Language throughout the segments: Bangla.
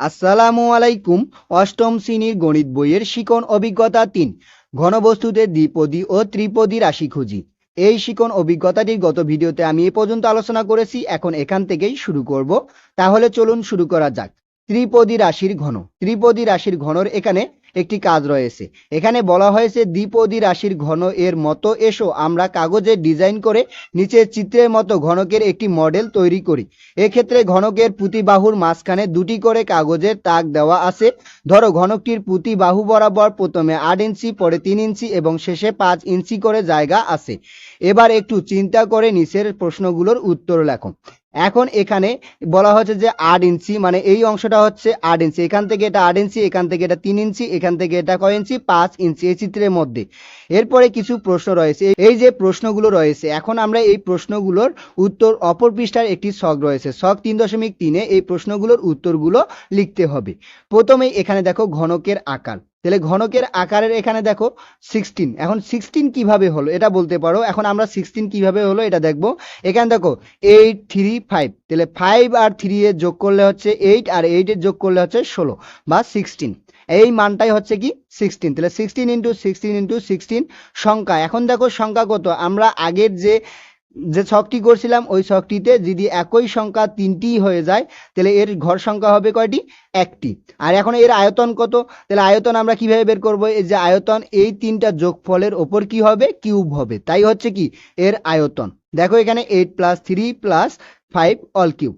আসসালামু আলাইকুম, অষ্টম শ্রেণির গণিত বইয়ের শিকন অভিজ্ঞতা তিন, ঘনবস্তুতে দ্বিপদী ও ত্রিপদী রাশি খুঁজি। এই শিকন অভিজ্ঞতাটির গত ভিডিওতে আমি এ পর্যন্ত আলোচনা করেছি, এখন এখান থেকেই শুরু করব। তাহলে চলুন শুরু করা যাক। ত্রিপদী রাশির ঘন, ত্রিপদী রাশির ঘনর এখানে একটি কাজ রয়েছে। এখানে বলা হয়েছে, দ্বিপদী রাশির ঘন এর মতো এসো, আমরা কাগজে ডিজাইন করে নিচের চিত্রের মতো ঘনকের একটি মডেল তৈরি করি। এক্ষেত্রে ঘনকের প্রতিবাহুর মাঝখানে দুটি করে কাগজের তাক দেওয়া আছে। ধরো, ঘনকটির প্রতি বাহু বরাবর প্রথমে আট ইঞ্চি, পরে তিন ইঞ্চি এবং শেষে পাঁচ ইঞ্চি করে জায়গা আছে। এবার একটু চিন্তা করে নিচের প্রশ্নগুলোর উত্তর লেখো। এখন এখানে বলা হচ্ছে যে আট ইঞ্চি মানে এই অংশটা হচ্ছে আট ইঞ্চি। এখান থেকে এটা আট ইঞ্চি, এখান থেকে এটা তিন ইঞ্চি, এখান থেকে এটা কয় ইঞ্চি? পাঁচ ইঞ্চি এই চিত্রের মধ্যে। এরপরে কিছু প্রশ্ন রয়েছে। এই যে প্রশ্নগুলো রয়েছে, এখন আমরা এই প্রশ্নগুলোর উত্তর অপর পৃষ্ঠার একটি ছক রয়েছে। ছক তিন দশমিক তিনে এই প্রশ্নগুলোর উত্তরগুলো লিখতে হবে। প্রথমে এখানে দেখো ঘনকের আকার। তাহলে ঘনকের আকারের এখানে দেখো সিক্সটিন এখন সিক্সটিন কীভাবে হলো? এটা বলতে পারো। এখন আমরা সিক্সটিন কীভাবে হলো এটা দেখব। এখানে দেখো এইট থ্রি ফাইভ তাহলে ফাইভ আর থ্রি এর যোগ করলে হচ্ছে এইট আর এইট এর যোগ করলে হচ্ছে ষোলো বা সিক্সটিন এই মানটাই হচ্ছে কি সিক্সটিন তাহলে sixteen into sixteen into sixteen সংখ্যা। এখন দেখো সংখ্যা কত? আমরা আগের যে যে ছকটি করছিলাম, ওই ছকটিতে যদি একই সংখ্যা তিনটি হয়ে যায়, তাহলে এর ঘর সংখ্যা হবে কয়টি? একটি। আর এখন এর আয়তন কত? তাহলে আয়তন আমরা কীভাবে বের করব? এই যে আয়তন, এই তিনটা যোগফলের ওপর কি হবে? কিউব হবে। তাই হচ্ছে কি? এর আয়তন। দেখো এখানে eight plus three plus five all cube.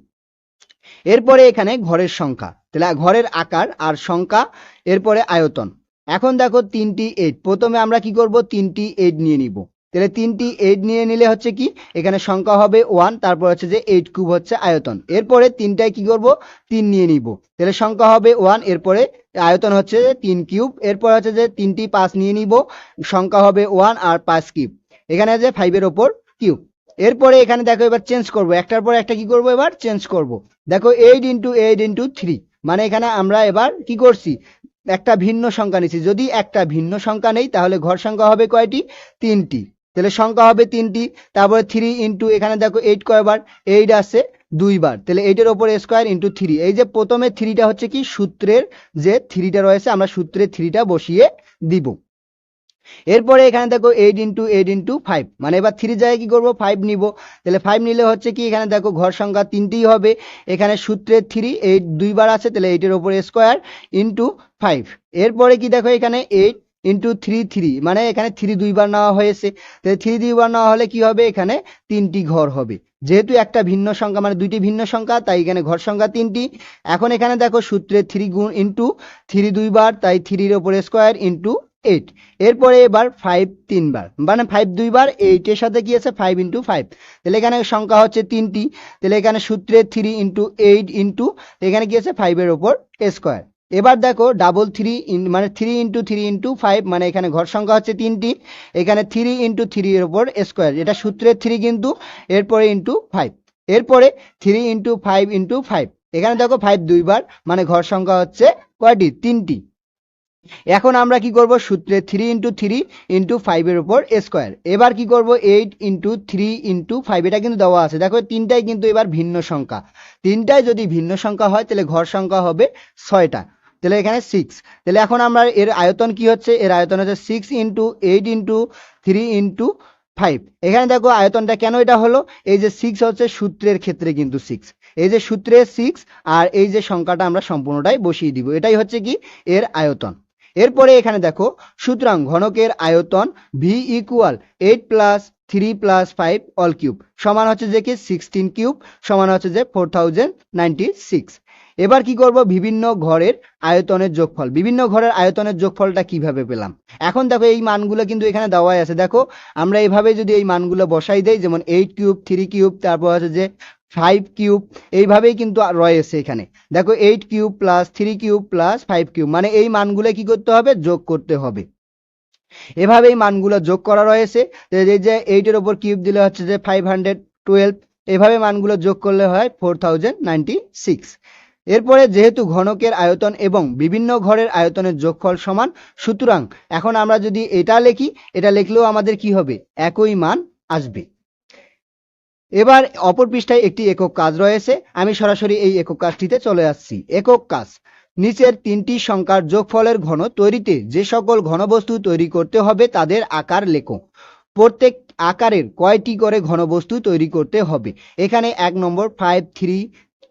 এরপরে এখানে ঘরের সংখ্যা। তাহলে ঘরের আকার আর সংখ্যা, এরপরে আয়তন। এখন দেখো তিনটি এইট। প্রথমে আমরা কি করব? তিনটি এইট নিয়ে নিব। তাহলে তিনটি এইট নিয়ে নিলে হচ্ছে কি? এখানে সংখ্যা হবে ওয়ান তারপর হচ্ছে যে এইট কিউব হচ্ছে আয়তন। এরপরে তিনটায় কি করব? তিন নিয়ে নিব। তাহলে সংখ্যা হবে ওয়ান এরপরে আয়তন হচ্ছে যে তিন কিউব এরপর হচ্ছে যে তিনটি পাঁচ নিয়ে নিব। সংখ্যা হবে ওয়ান আর পাঁচ কিউব এখানে যে ফাইভের ওপর কিউব এরপরে এখানে দেখো এবার চেঞ্জ করব। একটার পর একটা কি করব এবার? চেঞ্জ করব। দেখো eight into eight into three মানে এখানে আমরা এবার কি করছি? একটা ভিন্ন সংখ্যা নিচ্ছি যদি একটা ভিন্ন সংখ্যা নেই, তাহলে ঘর সংখ্যা হবে কয়টি? তিনটি। তাহলে সংখ্যা হবে তিনটি, তারপরে থ্রি ইন্টু এখানে দেখো এইট কয়বার এইট আছে দুইবার তাহলে এইটের ওপর স্কোয়ার ইন্টু থ্রি এই যে প্রথমে থ্রিটা হচ্ছে কি? সূত্রের যে থ্রিটা রয়েছে, আমরা সূত্রের থ্রিটা বসিয়ে দিব। এরপরে এখানে দেখো eight into eight into five মানে এবার থ্রি জায়গায় কি করব? ফাইভ নিব। তাহলে ফাইভ নিলে হচ্ছে কি? এখানে দেখো ঘর সংখ্যা তিনটেই হবে। এখানে সূত্রের থ্রি এইট দুইবার আছে, তাহলে এইটের ওপর স্কোয়ার ইন্টু ফাইভ এরপরে কি দেখো এখানে এইট ইন্টু থ্রি থ্রি মানে এখানে থ্রি দুইবার নেওয়া হয়েছে। থ্রি দুইবার নেওয়া হলে কি হবে? এখানে তিনটি ঘর হবে। যেহেতু একটা ভিন্ন সংখ্যা মানে দুইটি ভিন্ন সংখ্যা, তাই এখানে ঘর সংখ্যা তিনটি। এখন এখানে দেখো সূত্রে থ্রি গুণ ইন্টু থ্রি দুইবার, তাই থ্রির ওপরে স্কোয়ার ইন্টু এইট এরপরে এবার ফাইভ তিনবার। মানে ফাইভ দুইবার এইটের সাথে কি আছে? ফাইভ ইন্টু ফাইভ তাহলে এখানে সংখ্যা হচ্ছে তিনটি। তাহলে এখানে সূত্রে থ্রি ইন্টু এইট ইন্টু এখানে কি আছে? ফাইভের ওপর স্কোয়ার এবার দেখো ডাবল থ্রি মানে three into three into five মানে এখানে ঘর সংখ্যা হচ্ছে তিনটি, এখানে থ্রি ইন্টু থ্রি এর ওপর স্কোয়ার এটা সূত্রের থ্রি কিন্তু, এরপরে ইন্টু ফাইভ এরপরে three into five into five এখানে দেখো ফাইভ দুইবার মানে ঘর সংখ্যা হচ্ছে কয়টি? তিনটি, এখন আমরা কি করব? সূত্রে থ্রি ইন্টু থ্রি ইন্টু ফাইভের উপর স্কোয়ার এবার কি করব? Eight into three into five এটা কিন্তু দেওয়া আছে, দেখো তিনটাই কিন্তু এবার ভিন্ন সংখ্যা তিনটায় যদি ভিন্ন সংখ্যা হয়, তাহলে ঘর সংখ্যা হবে ছয়টা তাহলে এখানে সিক্স তাহলে এখন আমরা এর আয়তন কি হচ্ছে? এর আয়তন হচ্ছে six into eight into three into five এখানে দেখো আয়তনটা কেন এটা হলো? এই যে সিক্স হচ্ছে সূত্রের ক্ষেত্রে কিন্তু সিক্স এই যে সূত্রে সিক্স আর এই যে সংখ্যাটা আমরা সম্পূর্ণটাই বসিয়ে দিব। এটাই হচ্ছে কি? এর আয়তন। এরপরে এখানে দেখো, সুতরাং ঘনকের আয়তন V equal eight plus three plus five all cube সমান হচ্ছে যে কি? সিক্সটিন কিউব সমান হচ্ছে যে ফোর থাউজেন্ড নাইনটি সিক্স এবার কি করব? বিভিন্ন ঘরের আয়তনের যোগফল। বিভিন্ন ঘরের আয়তনের যোগফলটা কীভাবে পেলাম? এখন দেখো এই মানগুলো কিন্তু এখানে দেওয়াই আছে। দেখো, আমরা এইভাবে যদি এই মানগুলো বসাই দেই, যেমন এইট কিউব থ্রি কিউব তারপর হচ্ছে যে ফাইভ কিউব এইভাবেই কিন্তু রয়েছে এখানে। দেখো eight cube plus three cube plus five cube মানে এই মানগুলো কি করতে হবে? যোগ করতে হবে। এভাবে এই মানগুলো যোগ করা রয়েছে যে এইটের ওপর কিউব দিলে হচ্ছে যে ফাইভ হান্ড্রেড টুয়েলভ এভাবে মানগুলো যোগ করলে হয় ফোর থাউজেন্ড নাইনটি সিক্স এরপরে যেহেতু ঘনকের আয়তন এবং বিভিন্ন ঘরের আয়তনের যোগফল সমান, সুতরাং এখন আমরা যদি এটা লিখি, এটা লিখলেও আমাদের কি হবে? একই মান আসবে। এবার অপর পৃষ্ঠায় একটি একক কাজ রয়েছে। আমি সরাসরি এই একক কাজটিতে চলে আসছি। একক কাজ। নিচের তিনটি সংখ্যার যোগফলের ঘন তৈরিতে যে সকল ঘনবস্তু তৈরি করতে হবে, তাদের আকার লেখো। প্রত্যেক আকারের কয়টি করে ঘনবস্তু তৈরি করতে হবে? এখানে এক নম্বর ফাইভ থ্রি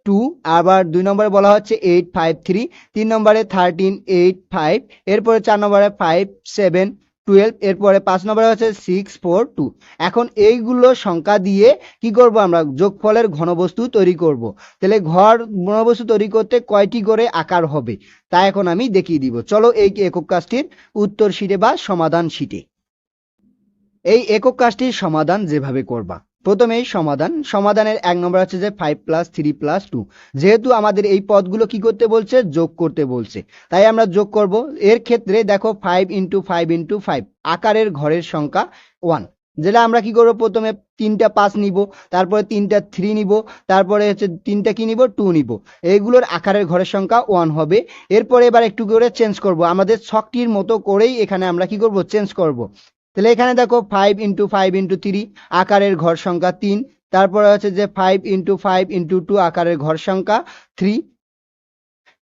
টু আবার দুই নম্বরে বলা হচ্ছে এইট ফাইভ থ্রি তিন নম্বরে থার্টিন এইট ফাইভ এরপরে চার নম্বরে ফাইভ সেভেন টুয়েলভ এরপরে পাঁচ নম্বরে হচ্ছে সিক্স ফোর টু এখন এইগুলো সংখ্যা দিয়ে কি করব আমরা? যোগফলের ঘনবস্তু তৈরি করব। তাহলে ঘর ঘনবস্তু তৈরি করতে কয়টি করে আকার হবে? তা এখন আমি দেখিয়ে দিব। চলো এই একক কাজটির উত্তর শিটে বা সমাধান শিটে। এই একক কাজটির সমাধান যেভাবে করবা। প্রথমেই সমাধান। সমাধানের এক নম্বর হচ্ছে যে five plus three plus two যেহেতু আমাদের এই পদগুলো কি করতে বলছে? যোগ করতে বলছে। তাই আমরা যোগ করব। এর ক্ষেত্রে দেখো five into five into five আকারের ঘরের সংখ্যা ওয়ান যেটা আমরা কি করব? প্রথমে তিনটা পাঁচ নিব, তারপরে তিনটা থ্রি নিব, তারপরে হচ্ছে তিনটা কি নিব? টু নিব। এইগুলোর আকারের ঘরের সংখ্যা ওয়ান হবে। এরপরে এবার একটু করে চেঞ্জ করব। আমাদের ছকটির মতো করেই এখানে আমরা কি করব? চেঞ্জ করব। তাহলে এখানে দেখো five into five into three আকারের ঘর সংখ্যা তিন। তারপরে হচ্ছে যে five into five into two আকারের ঘর সংখ্যা থ্রি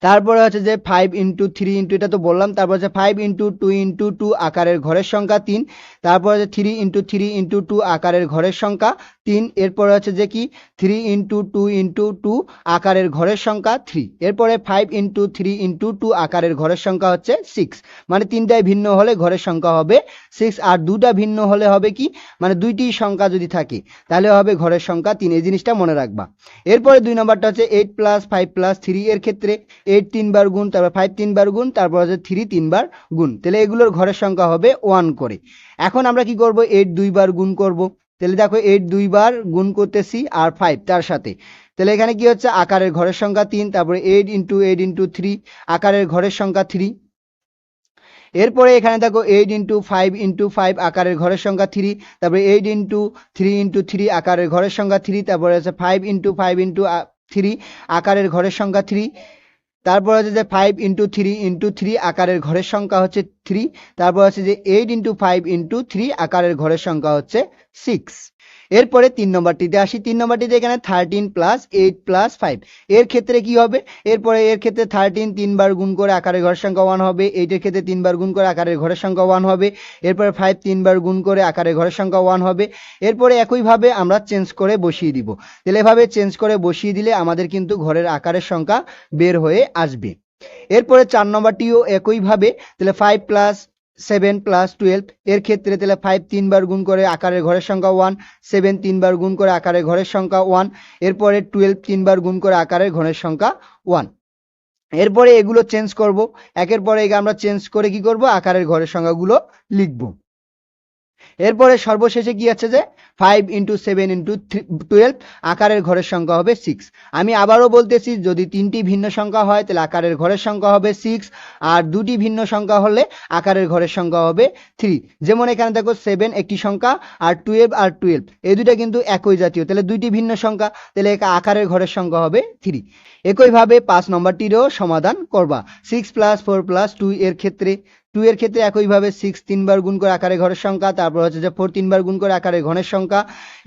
তারপরে হচ্ছে যে ফাইভ ইন্টু থ্রি ইন্টু এটা তো বললাম, তারপর হচ্ছে five into two into two আকারের ঘরের সংখ্যা তিন। তারপর হচ্ছে three into three into two আকারের ঘরের সংখ্যা তিন, এরপরে হচ্ছে যে কি? Three into two into two আকারের ঘরের সংখ্যা থ্রি। এরপরে five into three into two আকারের ঘরের সংখ্যা হচ্ছে সিক্স। মানে তিনটায় ভিন্ন হলে ঘরের সংখ্যা হবে সিক্স, আর দুটা ভিন্ন হলে হবে কি? মানে দুইটি সংখ্যা যদি থাকে, তাহলে হবে ঘরের সংখ্যা তিন। এই জিনিসটা মনে রাখবা। এরপরে দুই নম্বরটা হচ্ছে eight plus five plus three এর ক্ষেত্রে এইট তিনবার গুণ, তারপর ফাইভ তিনবার গুণ, তারপর হচ্ছে থ্রি তিনবার গুণ। তাহলে এগুলোর ঘরের সংখ্যা হবে ওয়ান করে। এখন আমরা কি করব? এইট দুইবার গুণ করব। তাহলে দেখো এইট দুইবার গুণ করতেছি আর ফাইভ তার সাথে। তাহলে এখানে কি হচ্ছে? আকারের ঘরের সংখ্যা তিন, তারপরে eight into eight into three আকারের ঘরের সংখ্যা থ্রি এরপরে এখানে দেখো eight into five into five আকারের ঘরের সংখ্যা থ্রি তারপরে eight into three into three আকারের ঘরের সংখ্যা থ্রি তারপরে হচ্ছে five into five into three আকারের ঘরের সংখ্যা থ্রি তারপর হচ্ছে যে five into three into three আকারের ঘরের সংখ্যা হচ্ছে থ্রি তারপর হচ্ছে যে eight into five into three আকারের ঘরের সংখ্যা হচ্ছে সিক্স এরপরে তিন নম্বরটিতে আসি, তিন নম্বরটিতে এখানে thirteen plus eight plus five এর ক্ষেত্রে কি হবে? এরপরে এর ক্ষেত্রে থার্টিন তিনবার গুণ করে আকারের ঘরের সংখ্যা ওয়ান হবে এইটের ক্ষেত্রে তিনবার গুণ করে আকারের ঘরের সংখ্যা ওয়ান হবে, এরপরে ফাইভ তিনবার গুণ করে আকারের ঘরের সংখ্যা ওয়ান হবে। এরপরে একইভাবে আমরা চেঞ্জ করে বসিয়ে দিব। তাহলে এভাবে চেঞ্জ করে বসিয়ে দিলে আমাদের কিন্তু ঘরের আকারের সংখ্যা বের হয়ে আসবে। এরপরে চার নম্বরটিও একইভাবে, তাহলে five plus seven plus twelve এর ক্ষেত্রে তাহলে ফাইভ তিনবার গুণ করে আকারের ঘরের সংখ্যা ওয়ান সেভেন তিনবার গুণ করে আকারের ঘরের সংখ্যা ওয়ান এরপরে টুয়েলভ তিনবার গুণ করে আকারের ঘরের সংখ্যা ওয়ান এরপরে এগুলো চেঞ্জ করব, একের পরে আমরা চেঞ্জ করে কি করব? আকারের ঘরের সংখ্যাগুলো লিখব। এরপরে সর্বশেষে কি আছে যে five into seven into twelve আকারের ঘরের সংখ্যা হবে সিক্স আমি আবারও বলতেছি, যদি তিনটি ভিন্ন সংখ্যা হয়, তাহলে আকারের ঘরের সংখ্যা হবে সিক্স আর দুটি ভিন্ন সংখ্যা হলে আকারের ঘরের সংখ্যা হবে থ্রি যেমন এখানে দেখো সেভেন একটি সংখ্যা, আর টুয়েলভ আর টুয়েলভ এই দুইটা কিন্তু একই জাতীয়। তাহলে দুইটি ভিন্ন সংখ্যা, তাহলে আকারের ঘরের সংখ্যা হবে থ্রি একইভাবে পাঁচ নম্বরটিরও সমাধান করবা। Six plus four plus two এর ক্ষেত্রে টু এর ক্ষেত্রে একইভাবে সিক্স তিনবার গুণ করে আকারে ঘরের সংখ্যা, তারপর হচ্ছে যে ফোর তিনবার গুণ করে আকারে ঘনের সংখ্যা,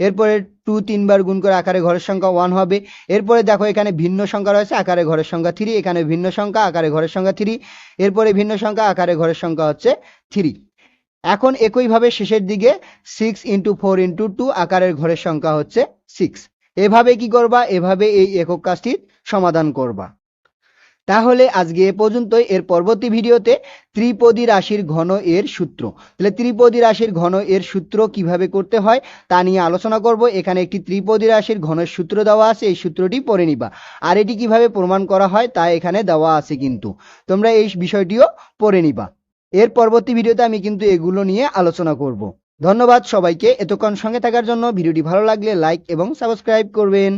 এরপরে টু তিনবার গুণ করে আকারে ঘরের সংখ্যা ওয়ান হবে, এরপরে দেখো এখানে ভিন্ন সংখ্যা রয়েছে, আকারে ঘরের সংখ্যা থ্রি এখানে ভিন্ন সংখ্যা, আকারে ঘরের সংখ্যা থ্রি এরপরে ভিন্ন সংখ্যা, আকারে ঘরের সংখ্যা হচ্ছে থ্রি এখন একইভাবে শেষের দিকে six into four into two আকারের ঘরের সংখ্যা হচ্ছে সিক্স এভাবে কি করবা? এভাবে এই একক কাজটির সমাধান করবা। তাহলে আজকে এ পর্যন্তই। এর পরবর্তী ভিডিওতে ত্রিপদী রাশির ঘন এর সূত্র। তাহলে ত্রিপদী রাশির ঘন এর সূত্র কীভাবে করতে হয় তা নিয়ে আলোচনা করব। এখানে একটি ত্রিপদী রাশির ঘনের সূত্র দেওয়া আছে, এই সূত্রটি পড়ে নিবা। আর এটি কীভাবে প্রমাণ করা হয় তা এখানে দেওয়া আছে কিন্তু। তোমরা এই বিষয়টিও পড়ে নিবা। এর পরবর্তী ভিডিওতে আমি কিন্তু এগুলো নিয়ে আলোচনা করব। ধন্যবাদ সবাইকে। এতক্ষণ সঙ্গে থাকার জন্য ভিডিওটি ভালো লাগলে লাইক এবং সাবস্ক্রাইব করবেন।